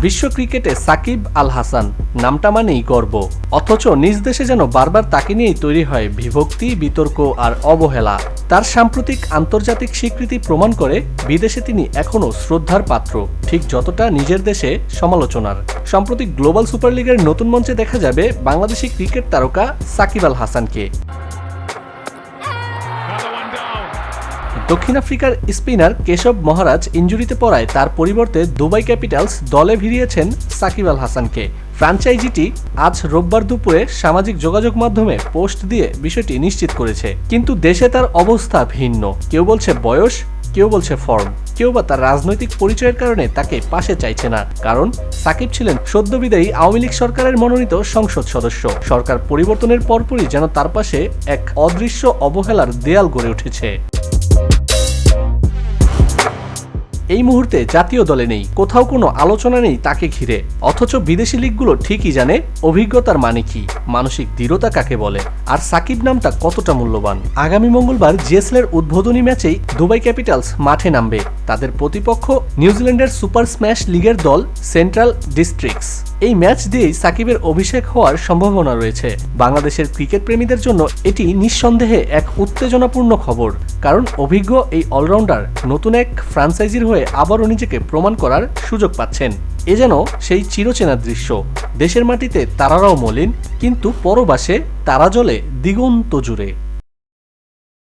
বিশ্ব ক্রিকেটে সাকিব আল হাসান নামটা মানেই গর্ব। অথচ নিজ দেশে যেন বারবার তাকে নিয়েই তৈরি হয় বিভক্তি, বিতর্ক আর অবহেলা। তার সাম্প্রতিক আন্তর্জাতিক স্বীকৃতি প্রমাণ করে বিদেশে তিনি এখনও শ্রদ্ধার পাত্র। ঠিক যতটা নিজের দেশে সমালোচনার। সম্প্রতি গ্লোবাল সুপার লিগের নতুন মঞ্চে দেখা যাবে বাংলাদেশি ক্রিকেট তারকা সাকিব আল হাসানকে দক্ষিণ আফ্রিকার স্পিনার কেশব মহারাজ ইঞ্জুরিতে পড়ায় তার পরিবর্তে দুবাই ক্যাপিটালস দলে ভিড়িয়েছেন সাকিব আল হাসানকে। ফ্র্যাঞ্চাইজিটি আজ রোববার দুপুরে সামাজিক যোগাযোগ মাধ্যমে পোস্ট দিয়ে বিষয়টি নিশ্চিত করেছে। কিন্তু দেশে তার অবস্থা ভিন্ন। কেউ বলছে বয়স, কেউ বলছে ফর্ম কেউ বা তার রাজনৈতিক পরিচয়ের কারণে তাকে পাশে চাইছে না। কারণ সাকিব ছিলেন সদ্যবিদায়ী আওয়ামী লীগ সরকারের মনোনীত সংসদ সদস্য। সরকার পরিবর্তনের পরপরই যেন তার পাশে এক অদৃশ্য অবহেলার দেয়াল গড়ে উঠেছে। এই মুহূর্তে জাতীয় দলে নেই, কোথাও কোনো আলোচনা নেই তাকে ঘিরে। অথচ বিদেশি লিগগুলো ঠিকই জানে অভিজ্ঞতার মানে কি, মানসিক দৃঢ়তা কাকে বলে, আর সাকিব নামটা কতটা মূল্যবান। আগামী মঙ্গলবার জিএসএল এর উদ্বোধনী ম্যাচেই দুবাই ক্যাপিটালস মাঠে নামবে তাদের প্রতিপক্ষ নিউজিল্যান্ডের সুপার স্ম্যাশ লিগের দল সেন্ট্রাল ডিস্ট্রিক্টস। এই ম্যাচ দিয়েই সাকিবের অভিষেক হওয়ার সম্ভাবনা রয়েছে। বাংলাদেশের ক্রিকেট প্রেমীদের জন্য এটি নিঃসন্দেহে এক উত্তেজনাপূর্ণ খবর। কারণ অভিজ্ঞ এই অলরাউন্ডার নতুন এক ফ্রান্সাইজির হয়ে আবারও নিজেকে প্রমাণ করার সুযোগ পাচ্ছেন। এ যেন সেই চিরচেনা দৃশ্য। দেশের মাটিতে তারারাও মলিন, কিন্তু পরবাসে তারা জ্বলে দিগন্ত জুড়ে।